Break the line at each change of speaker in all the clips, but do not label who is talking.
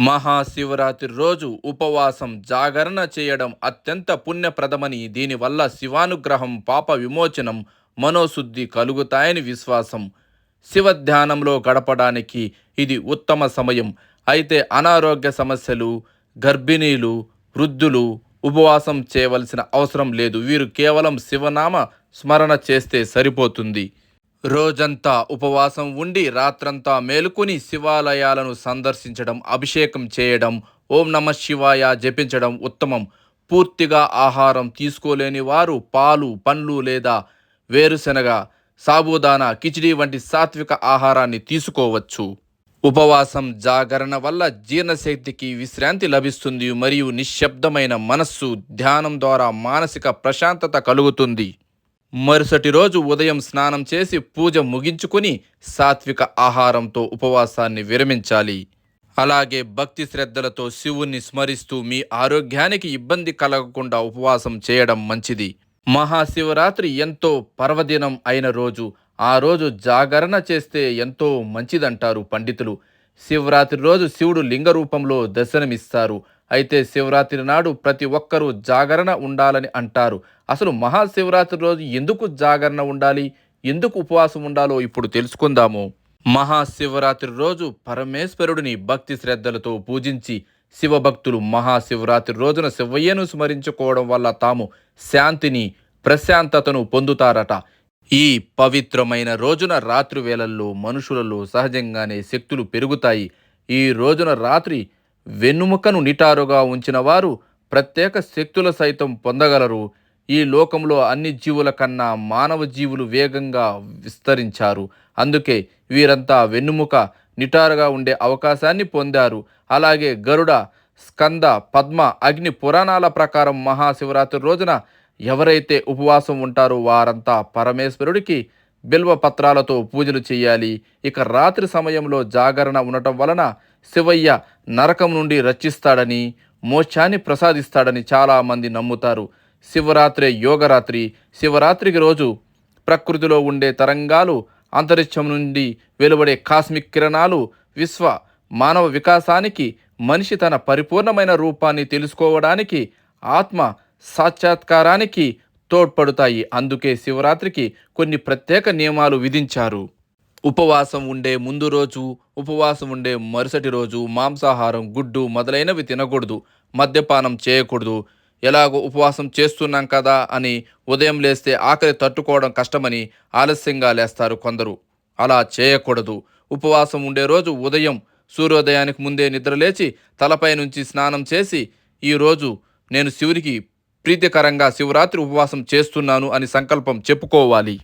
మహాశివరాత్రి రోజు ఉపవాసం జాగరణ చేయడం అత్యంత పుణ్యప్రదమని దీనివల్ల శివానుగ్రహం పాప విమోచనం మనోశుద్ధి కలుగుతాయని విశ్వాసం. శివ ధ్యానంలో గడపడానికి ఇది ఉత్తమ సమయం. అయితే అనారోగ్య సమస్యలు గర్భిణీలు వృద్ధులు ఉపవాసం చేయవలసిన అవసరం లేదు. వీరు కేవలం శివనామ స్మరణ చేస్తే సరిపోతుంది. రోజంతా ఉపవాసం ఉండి రాత్రంతా మేలుకొని శివాలయాలను సందర్శించడం అభిషేకం చేయడం ఓం నమ శివాయ జపించడం ఉత్తమం. పూర్తిగా ఆహారం తీసుకోలేని వారు పాలు పండ్లు లేదా వేరుశెనగ సాబుదానా కిచిడి వంటి సాత్విక ఆహారాన్ని తీసుకోవచ్చు. ఉపవాసం జాగరణ వల్ల జీర్ణశక్తికి విశ్రాంతి లభిస్తుంది మరియు నిశ్శబ్దమైన మనస్సు ధ్యానం ద్వారా మానసిక ప్రశాంతత కలుగుతుంది. మరుసటి రోజు ఉదయం స్నానం చేసి పూజ ముగించుకుని సాత్విక ఆహారంతో ఉపవాసాన్ని విరమించాలి. అలాగే భక్తి శ్రద్ధలతో శివుణ్ణి స్మరిస్తూ మీ ఆరోగ్యానికి ఇబ్బంది కలగకుండా ఉపవాసం చేయడం మంచిది. మహాశివరాత్రి ఎంతో పర్వదినం అయిన రోజు ఆ రోజు జాగరణ చేస్తే ఎంతో మంచిదంటారు పండితులు. శివరాత్రి రోజు శివుడు లింగ రూపంలో దర్శనమిస్తారు. అయితే శివరాత్రి నాడు ప్రతి ఒక్కరూ జాగరణ ఉండాలని అంటారు. అసలు మహాశివరాత్రి రోజు ఎందుకు జాగరణ ఉండాలి? ఎందుకు ఉపవాసం ఉండాలో ఇప్పుడు తెలుసుకుందాము. మహాశివరాత్రి రోజు పరమేశ్వరుడిని భక్తి శ్రద్ధలతో పూజించి శివభక్తులు మహాశివరాత్రి రోజున శివయ్యను స్మరించుకోవడం వల్ల తాము శాంతిని ప్రశాంతతను పొందుతారట. ఈ పవిత్రమైన రోజున రాత్రి వేళల్లో మనుషులలో సహజంగానే శక్తులు పెరుగుతాయి. ఈ రోజున రాత్రి వెన్నుముకను నిటారుగా ఉంచిన వారు ప్రత్యేక శక్తుల సైతం పొందగలరు. ఈ లోకంలో అన్ని జీవుల కన్నా మానవ జీవులు వేగంగా విస్తరించారు. అందుకే వీరంతా వెన్నుముక నిటారుగా ఉండే అవకాశాన్ని పొందారు. అలాగే గరుడ స్కంద పద్మ అగ్ని పురాణాల ప్రకారం మహాశివరాత్రి రోజున ఎవరైతే ఉపవాసం ఉంటారో వారంతా పరమేశ్వరుడికి బిల్వ పత్రాలతో పూజలు చేయాలి. ఇక రాత్రి సమయంలో జాగరణ ఉండటం వలన శివయ్య నరకం నుండి రక్షిస్తాడని మోక్షాన్ని ప్రసాదిస్తాడని చాలామంది నమ్ముతారు. శివరాత్రి యోగరాత్రి. శివరాత్రికి రోజు ప్రకృతిలో ఉండే తరంగాలు అంతరిక్షం నుండి వెలువడే కాస్మిక్ కిరణాలు విశ్వ మానవ వికాసానికి మనిషి తన పరిపూర్ణమైన రూపాన్ని తెలుసుకోవడానికి ఆత్మ సాక్షాత్కారానికి తోడ్పడుతాయి. అందుకే శివరాత్రికి కొన్ని ప్రత్యేక నియమాలు విధించారు. ఉపవాసం ఉండే ముందు రోజు ఉపవాసం ఉండే మరుసటి రోజు మాంసాహారం గుడ్డు మొదలైనవి తినకూడదు మద్యపానం చేయకూడదు. ఎలాగో ఉపవాసం చేస్తున్నాం కదా అని ఉదయం లేస్తే ఆకలి తట్టుకోవడం కష్టమని ఆలస్యంగా లేస్తారు కొందరు. అలా చేయకూడదు. ఉపవాసం ఉండే రోజు ఉదయం సూర్యోదయానికి ముందే నిద్రలేచి తలపై నుంచి స్నానం చేసి ఈరోజు నేను శివునికి ప్రీతికరంగా శివరాత్రి ఉపవాసం చేస్తున్నాను అని సంకల్పం చెప్పుకోవాలి.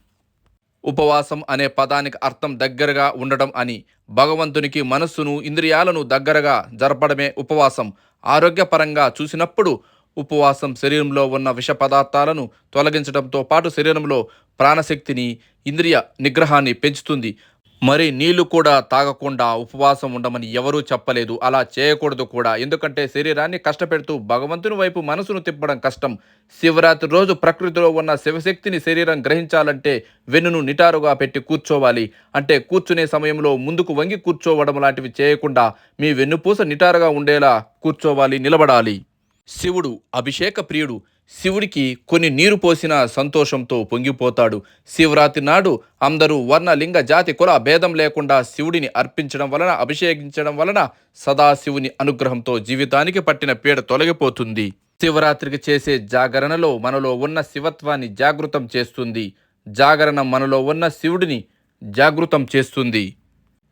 ఉపవాసం అనే పదానికి అర్థం దగ్గరగా ఉండడం అని భగవంతునికి మనస్సును ఇంద్రియాలను దగ్గరగా జరపడమే ఉపవాసం. ఆరోగ్యపరంగా చూసినప్పుడు ఉపవాసం శరీరంలో ఉన్న విష పదార్థాలను తొలగించడంతో పాటు శరీరంలో ప్రాణశక్తిని ఇంద్రియ నిగ్రహాన్ని పెంచుతుంది. మరి నీళ్ళు కూడా తాగకుండా ఉపవాసం ఉండమని ఎవరూ చెప్పలేదు. అలా చేయకూడదు కూడా. ఎందుకంటే శరీరాన్ని కష్టపెడుతూ భగవంతుని వైపు మనసును తిప్పడం కష్టం. శివరాత్రి రోజు ప్రకృతిలో ఉన్న శివశక్తిని శరీరం గ్రహించాలంటే వెన్నును నిటారుగా పెట్టి కూర్చోవాలి. అంటే కూర్చునే సమయంలో ముందుకు వంగి కూర్చోవడం లాంటివి చేయకుండా మీ వెన్నుపూస నిటారుగా ఉండేలా కూర్చోవాలి నిలబడాలి. శివుడు అభిషేక ప్రియుడు శివుడికి కొన్ని నీరు పోసిన సంతోషంతో పొంగిపోతాడు. శివరాత్రి నాడు అందరూ వర్ణ లింగ జాతి కుల భేదం లేకుండా శివుడిని అర్పించడం వలన అభిషేకించడం వలన సదాశివుని అనుగ్రహంతో జీవితానికి పట్టిన పీడ తొలగిపోతుంది. శివరాత్రికి చేసే జాగరణలో మనలో ఉన్న శివత్వాన్ని జాగృతం చేస్తుంది. జాగరణ మనలో ఉన్న శివుడిని జాగృతం చేస్తుంది.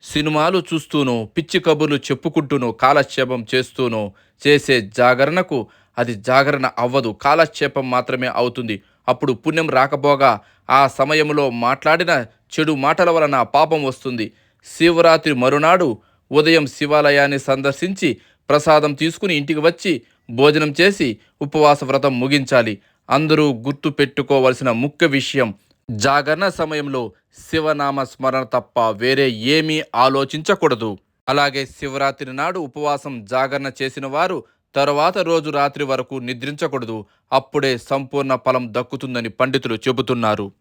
సినిమాలు చూస్తూనో పిచ్చి కబుర్లు చెప్పుకుంటూనో కాలక్షేపం చేస్తూనో చేసే జాగరణకు అది జాగరణ అవ్వదు. కాలక్షేపం మాత్రమే అవుతుంది. అప్పుడు పుణ్యం రాకపోగా ఆ సమయంలో మాట్లాడిన చెడు మాటల వలన పాపం వస్తుంది. శివరాత్రి మరునాడు ఉదయం శివాలయాన్ని సందర్శించి ప్రసాదం తీసుకుని ఇంటికి వచ్చి భోజనం చేసి ఉపవాస వ్రతం ముగించాలి. అందరూ గుర్తు పెట్టుకోవలసిన ముఖ్య విషయం జాగరణ సమయంలో శివనామ స్మరణ తప్ప వేరే ఏమీ ఆలోచించకూడదు. అలాగే శివరాత్రి నాడు ఉపవాసం జాగరణ చేసిన వారు తరువాత రోజు రాత్రి వరకు నిద్రించకూడదు. అప్పుడే సంపూర్ణ ఫలం దక్కుతుందని పండితులు చెబుతున్నారు.